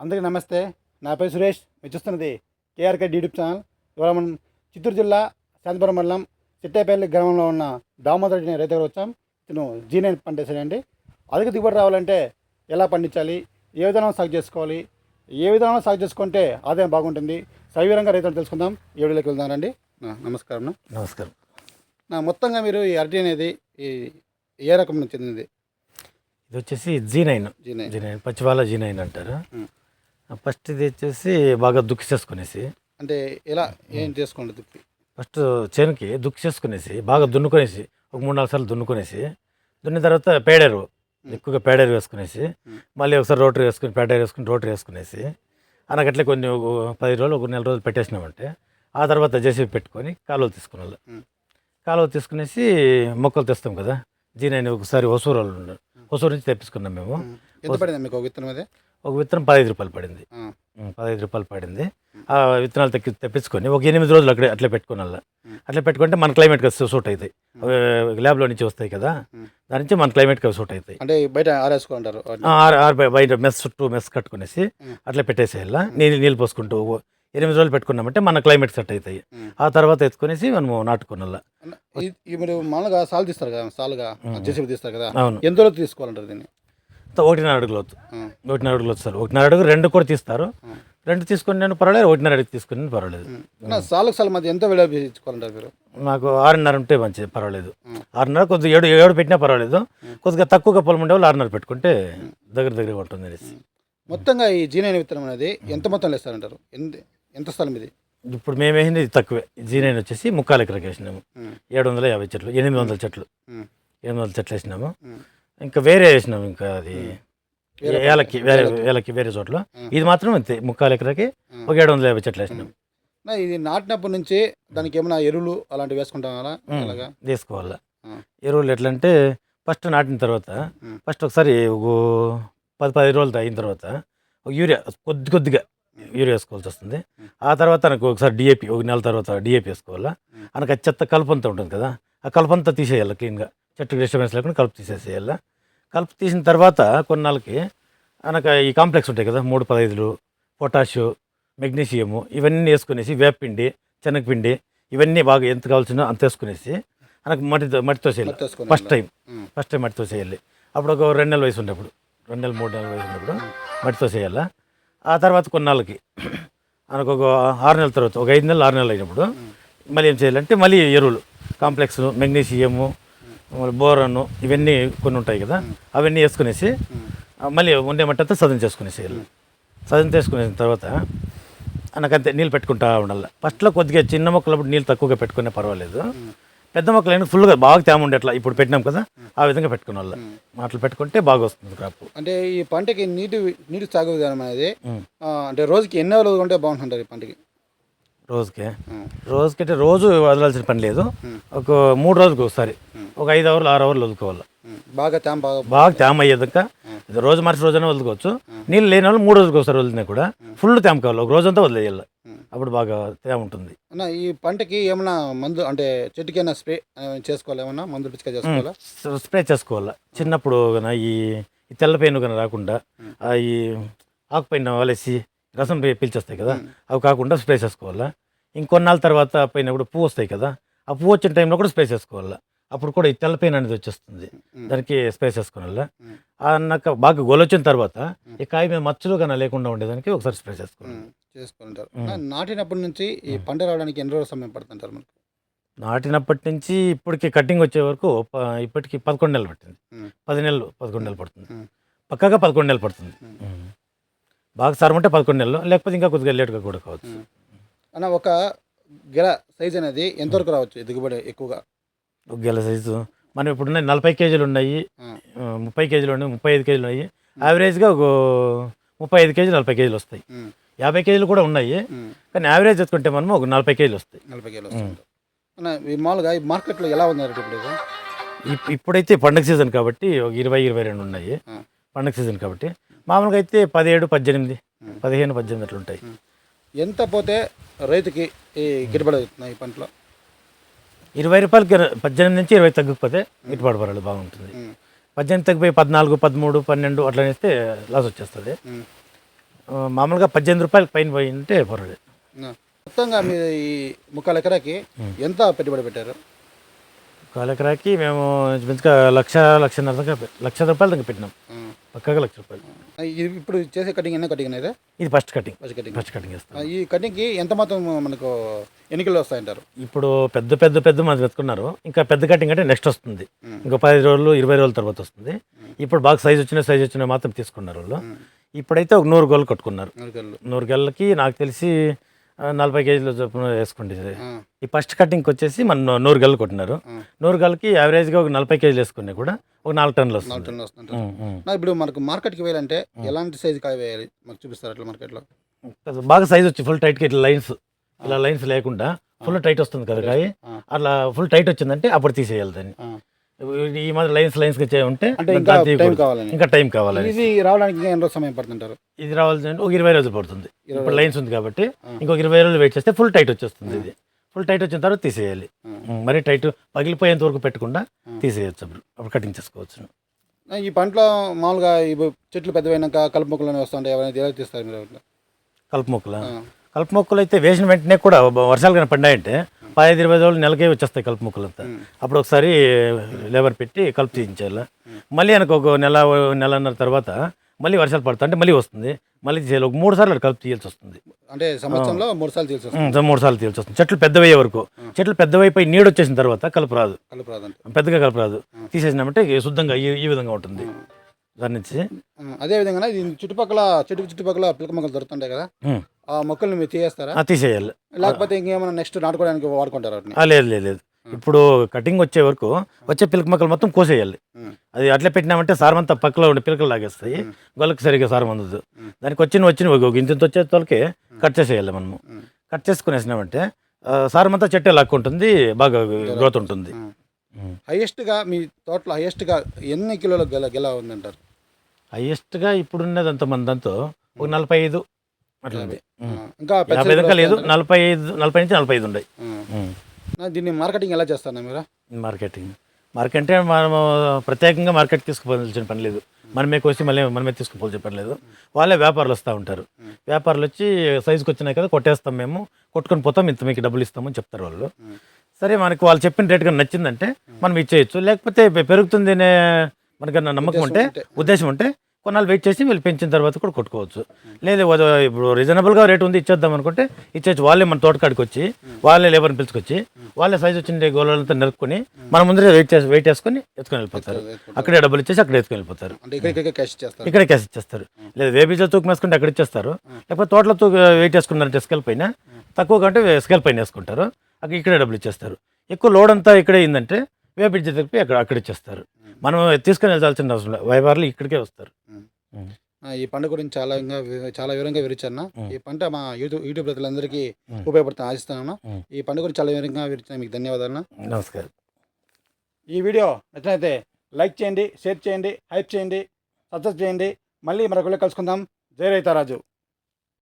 అందరికీ నమస్తే. నా పేరు సురేష్. మీరు చూస్తున్నది కేఆర్కే యూట్యూబ్ ఛానల్. ఇవాళ మనం చిత్తూరు జిల్లా శాంతిపురం మండలం చిట్టేపల్లి గ్రామంలో ఉన్న దామోదర్ రెడ్డి అనే రైతు వచ్చాం. ఇతను జీ నైన్ పంటేసాడండి అధిక దిగుబడి రావాలంటే ఎలా పండించాలి? ఏ విధానం సాగు చేసుకోవాలి? ఏ విధానం సాగు చేసుకుంటే ఆదాయం బాగుంటుంది? సవివరంగా రైతులు తెలుసుకుందాం. ఈ వీడియోలోకి వెళ్దాం రండి నమస్కారం. నమస్కారం. నా మొత్తంగా మీరు ఈ అరటి అనేది ఈ ఏ రకం చెందింది? ఇది వచ్చేసి G nine G nine G nine పచ్చివాళ్ళ G nine అంటారు. ఫస్ట్ ఇది వచ్చేసి బాగా దుక్కి చేసుకునేసి. అంటే ఎలా ఏం చేసుకోండి దుప్పి ఫస్ట్ చేనుకి దుక్కి చేసుకునేసి బాగా దున్నుకొనేసి ఒక మూడు నాలుగు సార్లు దున్నుకొనేసి దున్నిన తర్వాత పేడేరు ఎక్కువగా పేడేరు వేసుకునేసి. మళ్ళీ ఒకసారి రోటరీ వేసుకుని పేడేరు వేసుకుని రోటరీ వేసుకునేసి అనకట్లే కొన్ని పది రోజులు ఒక నెల రోజులు పెట్టేసినామంటే ఆ తర్వాత జేసీబీ పెట్టుకొని కాలువలు ఉమ్. కాలువ తీసుకునేసి మొక్కలు తెస్తాం కదా నైన్ ఒకసారి హొసూరు వాళ్ళు ఉన్నారు హొసూరు నుంచి తెప్పించుకున్నాం మేము. ఎంత పడింది మీకు విత్తనం అదే? ఒక విత్తనం పదహైదు రూపాయలు పడింది. పదహైదు రూపాయలు పడింది. ఆ విత్తనాలు తెక్కి తెప్పించుకొని ఒక ఎనిమిది రోజులు అక్కడే అట్లే పెట్టుకోనాల ఉమ్. అట్లా పెట్టుకుంటే మన క్లైమేట్కి సూట్ అవుతాయి. అవి ల్యాబ్లో నుంచి వస్తాయి కదా. దాని నుంచి మన క్లైమేట్కి సూట్ అవుతాయి. అంటే బయట ఆరేసుకుంటారు బయట మెస్ చుట్టూ మెస్ కట్టుకునేసి. అట్లా పెట్టేసేయాల. నీళ్ళు నీళ్ళు పోసుకుంటూ ఎనిమిది రోజులు పెట్టుకున్నామంటే మన క్లైమేట్ సెట్ అవుతాయి. ఆ తర్వాత ఎత్తుకునేసి మనము ఈ మీరు మామూలుగా సాలు తీస్తారు కదా సాలుగా జెసిబి తీస్తారు కదా. అవును. ఎంత రోజులు తీసుకోవాలంటారు దీన్ని? ఒకటిన్నర అడుగులు అవుతుంది ఒకటిన్నర అడుగులు వస్తారు ఒకటిన్నర అడుగు రెండు కూడా తీస్తారు. రెండు తీసుకుని నేను పర్వాలేదు ఒకటిన్నర అడుగు తీసుకుని నేను పర్వాలేదు. సాలుకు సాలు మధ్య ఎంత ఇచ్చుకోవాలంటారు మీరు? నాకు ఆరున్నర ఉంటే మంచిది పర్వాలేదు. ఆరున్నర కొద్దిగా ఏడు ఏడు పెట్టినా పర్వాలేదు. కొద్దిగా తక్కువగా పొలం ఉండే వాళ్ళు ఆరున్నర పెట్టుకుంటే దగ్గర దగ్గరగా ఉంటుంది అనేసి. మొత్తంగా ఈ జీనైన విత్తనం అనేది ఎంత మొత్తంలో ఇస్తారంటారు ఎంత ఎంత స్థలం ఇది? ఇప్పుడు మేము వేసింది ఇది తక్కువే. జీ నైన్ వచ్చేసి ముక్కాలు ఎకరాకి వేసినాము. ఏడు వందల యాభై చెట్లు ఎనిమిది వందల చెట్లు. ఎనిమిది వందల చెట్లు వేసినాము. ఇంకా వేరే వేసినాము ఇంకా అది ఏలకి వేరే ఏలకి. వేరే చోట్ల. ఇది మాత్రం అంతే ముక్కాలు ఎకరాకి. ఒక ఏడు వందల యాభై చెట్లు అన్న, ఇది నాటినప్పటి నుంచి దానికి ఏమైనా ఎరువులు అలాంటివి వేసుకుంటాం అలా. అలాగా తీసుకోవాలా. ఎరువులు ఎట్లా అంటే ఫస్ట్ నాటిన తర్వాత. ఫస్ట్ ఒకసారి ఒక పది పది రోజులు అయిన తర్వాత ఒక యూరియా కొద్ది కొద్దిగా యూరియా వేసుకోవాల్సి వస్తుంది. ఆ తర్వాత నాకు ఒకసారి డిఏపి ఒక నెల తర్వాత డిఏపి వేసుకోవాలా. అనకు చెత్త కలుపు అంతా ఉంటుంది కదా ఆ కలుపు అంతా తీసేయాలి క్లీన్గా చెట్టుకి డిస్టర్బెన్స్ లేకుండా కలుపు తీసేసేయాలి? కలుపు తీసిన తర్వాత కొన్నాళ్ళకి అనక ఈ కాంప్లెక్స్ ఉంటాయి కదా మూడు పదహైదులు పొటాషు మెగ్నీషియము ఇవన్నీ వేసుకునేసి వేపపిండి శనగపిండి ఇవన్నీ బాగా ఎంత కావాల్సినో అంత వేసుకునేసి మనకు మట్టితో మట్టితో చేయాలి. First time. ఫస్ట్ టైం మట్టితో చేయాలి. అప్పుడు ఒక రెండు నెలల వయసు ఉండేప్పుడు రెండు నెలలు మూడు నెలల వయసు ఉన్నప్పుడు మట్టితో చేయాలా? ఆ తర్వాత కొన్నాళ్ళకి మనకు ఒక ఆరు నెలల తర్వాత ఒక ఐదు నెలలు ఆరు నెలలు అయినప్పుడు మళ్ళీ ఏం చేయాలంటే మళ్ళీ ఎరువులు కాంప్లెక్స్ మెగ్నీషియము బోరను ఇవన్నీ కొన్ని ఉంటాయి కదా అవన్నీ వేసుకునేసి మళ్ళీ ఉండే మట్టంతా సదన్ చేసుకునేసేయాలి సదన్ చేసుకునేసిన తర్వాత మనకంతే నీళ్ళు పెట్టుకుంటా ఉండాలి. ఫస్ట్లో కొద్దిగా చిన్న మొక్కలప్పుడు నీళ్ళు తక్కువగా పెట్టుకునే పర్వాలేదు. పెద్ద మొక్కలైనా ఫుల్గా బాగా తేమ ఉండేట్లా ఇప్పుడు పెట్టినాం కదా ఆ విధంగా పెట్టుకునే వాళ్ళ. అట్లా పెట్టుకుంటే బాగా వస్తుంది క్రాప్. అంటే ఈ పంటకి నీటి నీటి సాగు విధానం అనేది అంటే రోజుకి ఎన్ని రోజులు ఉంటే బాగుంటుంటారు ఈ పంటకి? రోజుకే. రోజుకి అంటే రోజు వదలాల్సిన పని లేదు. ఒక మూడు రోజులకు ఒకసారి. ఒక ఐదు అవర్లు ఆరు అవర్లు వదులుకోవాలి. బాగా తేమ బాగా బాగా తేమ అయ్యేదాకా రోజు మరుసటి రోజైనా వదులుకోవచ్చు. నీళ్ళు లేని వాళ్ళు మూడు రోజులకు ఒకసారి వదిలినా కూడా ఫుల్ తేమ కావాలి. ఒక రోజంతా వదిలేయాలి. అప్పుడు బాగా తేమ ఉంటుంది. అన్న ఈ పంటకి ఏమైనా మందు అంటే చెట్టుకైనా స్ప్రే చేసుకోవాలి ఏమన్నా? మందులు పిచ్చిగా చేసుకోవాలా? స్ప్రే- చేసుకోవాలి. చిన్నప్పుడు ఈ తెల్ల పెయిన్ కన రాకుండా ఈ ఆకుపైన వలేసి రసం పీల్చేస్తాయి కదా. అవి కాకుండా స్ప్రే చేసుకోవాలా? ఇంకొన్నాళ్ళ తర్వాత పైన కూడా పువ్వు వస్తాయి కదా. ఆ పువ్వు వచ్చిన టైంలో కూడా స్ప్రే చేసుకోవాలా? అప్పుడు కూడా ఈ తెల్ల పెయిన్ అనేది వచ్చేస్తుంది. దానికి స్ప్రే చేసుకోవాలా. అన్నాక బాగా గొలొచ్చిన తర్వాత ఈ కాయ మీద మచ్చలు కన్నా లేకుండా ఉండేదానికి ఒకసారి స్ప్రే చేసుకోవాలి. చేసుకుంటారు. నాటినప్పటి నుంచి ఈ పంట రావడానికి ఎన్ని రోజులు సమయం పడుతుంటారు మనకు? నాటినప్పటి నుంచి ఇప్పటికి కటింగ్ వచ్చే వరకు ఇప్పటికి పదకొండు నెలలు పట్టింది. పది నెలలు పదకొండు నెలలు పడుతుంది. పక్కాగా పదకొండు నెలలు పడుతుంది. బాగా సారం అంటే పదకొండు నెలలు లేకపోతే ఇంకా కొద్దిగా లేట్గా కూడా కావచ్చు. అన్న ఒక గెల సైజ్ అనేది ఎంతవరకు రావచ్చు దిగుబడి ఎక్కువగా? ఒక గెల సైజు మనం ఇప్పుడు ఉన్నాయి నలభై కేజీలు ఉన్నాయి ముప్పై కేజీలు ఉన్నాయి ముప్పై ఐదు కేజీలు ఉన్నాయి. యావరేజ్గా ఒక ముప్పై ఐదు కేజీలు నలభై కేజీలు వస్తాయి. యాభై కేజీలు కూడా ఉన్నాయి. కానీ యావరేజ్ ఎత్తుకుంటే మనం ఒక నలభై కేజీలు వస్తాయి. నలభై అన్న ఈ మామూలుగా ఈ మార్కెట్లో ఎలా ఉన్నారు ఇప్పుడు ఇప్పుడైతే పండగ సీజన్ కాబట్టి ఒక ఇరవై ఇరవై రెండు ఉన్నాయి. పండగ సీజన్ కాబట్టి మామూలుగా అయితే పదిహేడు పద్దెనిమిది. పదిహేను పద్దెనిమిది అట్లా ఉంటాయి. ఎంత పోతే రైతుకి ఈ గిట్టుబడి అవుతుంది ఈ పంటలో? ఇరవై రూపాయలకి పద్దెనిమిది నుంచి ఇరవై తగ్గిపోతే గిట్టుబాటు పరాలు బాగుంటుంది. పద్దెనిమిది తగ్గిపోయి పద్నాలుగు పదమూడు పన్నెండు అట్లా వేస్తే లాస్ వచ్చేస్తుంది. మామూలుగా పద్దెనిమిది రూపాయలకి పైన పోయింటే పర్వాలేదు. ఆ. మొత్తంగా మీరు ఈ ముక్కాలు ఎకరాకి ఎంత పెట్టుబడి పెట్టారు? కాలు ఎకరాకి మేము లక్ష లక్షన్నర లక్ష రూపాయల దాకా పెట్టినాం. పక్కగా లక్ష రూపాయలు ఇది ఇప్పుడు చేసే కటింగ్ ఎన్నో కటింగ్ అనేది ఇది? First cutting first cutting first cutting వేస్తాం ఆ, ఈ కటింగ్కి ఎంత మాత్రం మనకు ఎన్నికలు వస్తాయంటారు? ఇప్పుడు పెద్ద పెద్ద పెద్ద మంది వెతుకున్నారు. ఇంకా పెద్ద కటింగ్ అంటే నెక్స్ట్ వస్తుంది. ఇంకా పది రోజులు ఇరవై రోజుల తర్వాత వస్తుంది. ఇప్పుడు బాగా సైజ్ వచ్చిన సైజ్ వచ్చిన మాత్రం తీసుకున్నారు వాళ్ళు. ఇప్పుడైతే ఒక నూరు గోళ్ళు కట్టుకున్నారు. నూరు గళ్ళకి నాకు తెలిసి నలభై కేజీలు చొప్పున వేసుకోండి. ఆ, ఈ ఫస్ట్ కటింగ్కి వచ్చేసి మన నూరు గళ్ళు కొట్టినారు. నూరు గళ్ళకి యావరేజ్గా ఒక నలభై కేజీలు వేసుకున్నా కూడా ఒక నాలుగు టన్నులు వస్తుంది. టన్నులు ఇప్పుడు మనకు మార్కెట్కి వేయాలంటే ఎలాంటి సైజు కాయ వేయాలి? మాకు చూపిస్తారు అట్లా మార్కెట్లో? బాగా సైజ్ వచ్చి ఫుల్ టైట్గా ఇట్లా లైన్స్ ఇలా లైన్స్ లేకుండా ఫుల్ టైట్ వస్తుంది కదా కాయ. అట్లా ఫుల్ టైట్ వచ్చిందంటే అప్పుడు తీసేయాలి దాన్ని. ఈ మాదిరి లైన్స్ లైన్స్గా ఉంటే ఇంకా టైం కావాలి ఇది రావడానికి ఎన్ని రోజులు సమయం పడుతుంటారు ఇది రావాల్సిందంటే ఒక ఇరవై రోజులు పడుతుంది. ఇప్పుడు లైన్స్ ఉంది కాబట్టి ఇంకొక ఇరవై రోజులు వెయిట్ చేస్తే ఫుల్ టైట్ వచ్చేస్తుంది ఇది. ఫుల్ టైట్ వచ్చిన తర్వాత తీసేయాలి. మరీ టైట్ పగిలిపోయేంత వరకు పెట్టకుండా తీసేయచ్చు అప్పుడు. అప్పుడు కటింగ్ చేసుకోవచ్చు. ఈ పంటలో మామూలుగా ఈ చెట్లు పెద్దవైనాక కలుపు మొక్కలు వస్తుంటాయి ఎవరైనా ఎలా తీస్తారు మీరు కలుపు మొక్కలు. కలుపు మొక్కలు అయితే వేసిన వెంటనే కూడా వర్షాలు కానీ పడ్డాయంటే పదహైదు ఇరవై రోజులు నెలకే వచ్చేస్తాయి కలుపు మొక్కలు అంతా అప్పుడు ఒకసారి లేబర్ పెట్టి కలుపు తీయించాలి. మళ్ళీ వెనక ఒక నెల నెలన్నర తర్వాత మళ్ళీ వర్షాలు పడతా అంటే మళ్ళీ వస్తుంది. మళ్ళీ తీసేయాలి. ఒక మూడు సార్లు కలుపు తీయాల్సి వస్తుంది. అంటే సంవత్సరంలో మూడు సార్లు వస్తుంది. ఉమ్, మూడు సార్లు తీయాల్సి వస్తుంది. చెట్లు పెద్దవయ్యే వరకు. చెట్లు పెద్దవైపోయి నీడు వచ్చేసిన తర్వాత కలుపు రాదు. కలుపు రాదంటే. పెద్దగా కలుపు రాదు. తీసేసినామంటే శుద్ధంగా ఈ ఈ విధంగా ఉంటుంది. దాని నుంచి అదే విధంగా చుట్టుపక్కల చెట్టు చుట్టుపక్కల పిలక మొక్కలు దొరుకుతుంటాయి కదా. ఆ మొక్కల్ని మీరు తీయేస్తారా ఆ, తీసేయాలి. లేకపోతే ఇంకేమైనా నెక్స్ట్ నాటుకోవడానికి వాడుకుంటారు వాటిని? లేదు లేదు లేదు. ఇప్పుడు కటింగ్ వచ్చే వరకు వచ్చే పిలక మొక్కలు మొత్తం కోసేయాలి. అది అట్లే పెట్టినామంటే సారం అంతా పక్కలో ఉండే పిలకలు లాగేస్తాయి. గొల్లకి సరిగ్గా సారం అందదు. దానికి వచ్చిన వచ్చిన ఒక ఇంత వచ్చే తోలకే కట్ చేసేయాలి మనము. కట్ చేసుకునేసినామంటే ఆ, సారం అంతా చెట్టే లాక్కుంటుంది బాగా గ్రోత్ ఉంటుంది. హైయెస్ట్గా మీ తోటలో హైయెస్ట్గా ఎన్ని కిలోల గెల గెల ఉందంటారు? హైయెస్ట్గా ఇప్పుడున్నదంత మందంతో ఒక నలభై ఐదు. ఇంకా యాభై దాకా లేదు? నలభై ఐదు నలభై నుంచి నలభై ఐదు ఉన్నాయి దీన్ని మార్కెటింగ్ ఎలా చేస్తారా మీరు? మార్కెటింగ్. మార్కెట్ అంటే మనము ప్రత్యేకంగా మార్కెట్ తీసుకుపోవాల్సిన పని లేదు. మనమే కోసి మళ్ళీ మనమే తీసుకుపోవాల్సిన పని లేదు. వాళ్ళే వ్యాపారులు వస్తూ ఉంటారు. వ్యాపారులు వచ్చి సైజుకి వచ్చినాయి కదా కొట్టేస్తాం మేము. కొట్టుకొని పోతాం ఇంత మీకు డబ్బులు ఇస్తామని చెప్తారు వాళ్ళు. సరే మనకి వాళ్ళు చెప్పిన రేట్ కానీ నచ్చిందంటే మనం ఇచ్చేయచ్చు. లేకపోతే పెరుగుతుంది అనే మనకన్నా నమ్మకం ఉంటే. ఉద్దేశం ఉంటే కొన్నాళ్ళు వెయిట్ చేసి వీళ్ళు పెంచిన తర్వాత కూడా కొట్టుకోవచ్చు. లేదు ఇప్పుడు రీజనబుల్గా రేట్ ఉంది ఇచ్చేద్దాం అనుకుంటే ఇచ్చేయచ్చు. వాళ్ళే మన తోటకాడికి వచ్చి వాళ్ళే లేబర్ని పిలుచుకొచ్చి వాళ్ళే సైజ్ వచ్చిన గోళ్ళంతా నరుక్కుని మన ముందరే వెయిట్ చేసి వెయిట్ చేసుకొని ఎత్తుకొని వెళ్ళిపోతారు. అక్కడే డబ్బులు ఇచ్చేసి అక్కడ ఎత్తుకొని వెళ్ళిపోతారు. ఇక్కడే క్యాష్ ఇచ్చేస్తారు. లేదు వేబీజో తూకం వేసుకుంటే అక్కడ ఇచ్చేస్తారు. లేకపోతే తోటలో తూక వెయిట్ వేసుకున్నారంటే స్కేల్ పైన తక్కువ కంటే స్కేల్ పైన వేసుకుంటారు. అక్కడ ఇక్కడే డబ్బులు ఇచ్చేస్తారు. ఎక్కువ లోడ్ అంతా ఇక్కడే అయిందంటే వేబీజీ తెలిపి అక్కడ అక్కడ ఇచ్చేస్తారు మనం తీసుకొని వెళ్ళాల్సిన అవసరం లేదు. వ్యాపారులు ఇక్కడికే వస్తారు. ఈ పంట గురించి చాలా చాలా వివరంగా వివరించాను. ఈ పంట మా యూట్యూబ్ యూట్యూబ్ ప్రజలందరికీ. ఉపయోగపడుతుంది ఆశిస్తున్నాను ఉం. ఈ పంట గురించి చాలా వివరంగా వివరించిన మీకు ధన్యవాదాలు నమస్కారం. ఈ వీడియో నచ్చినైతే లైక్ చేయండి షేర్ చేయండి హైప్ చేయండి సబ్స్క్రైబ్ చేయండి. మళ్ళీ మరొకళ్ళు కలుసుకుందాం. జై రైతారాజు.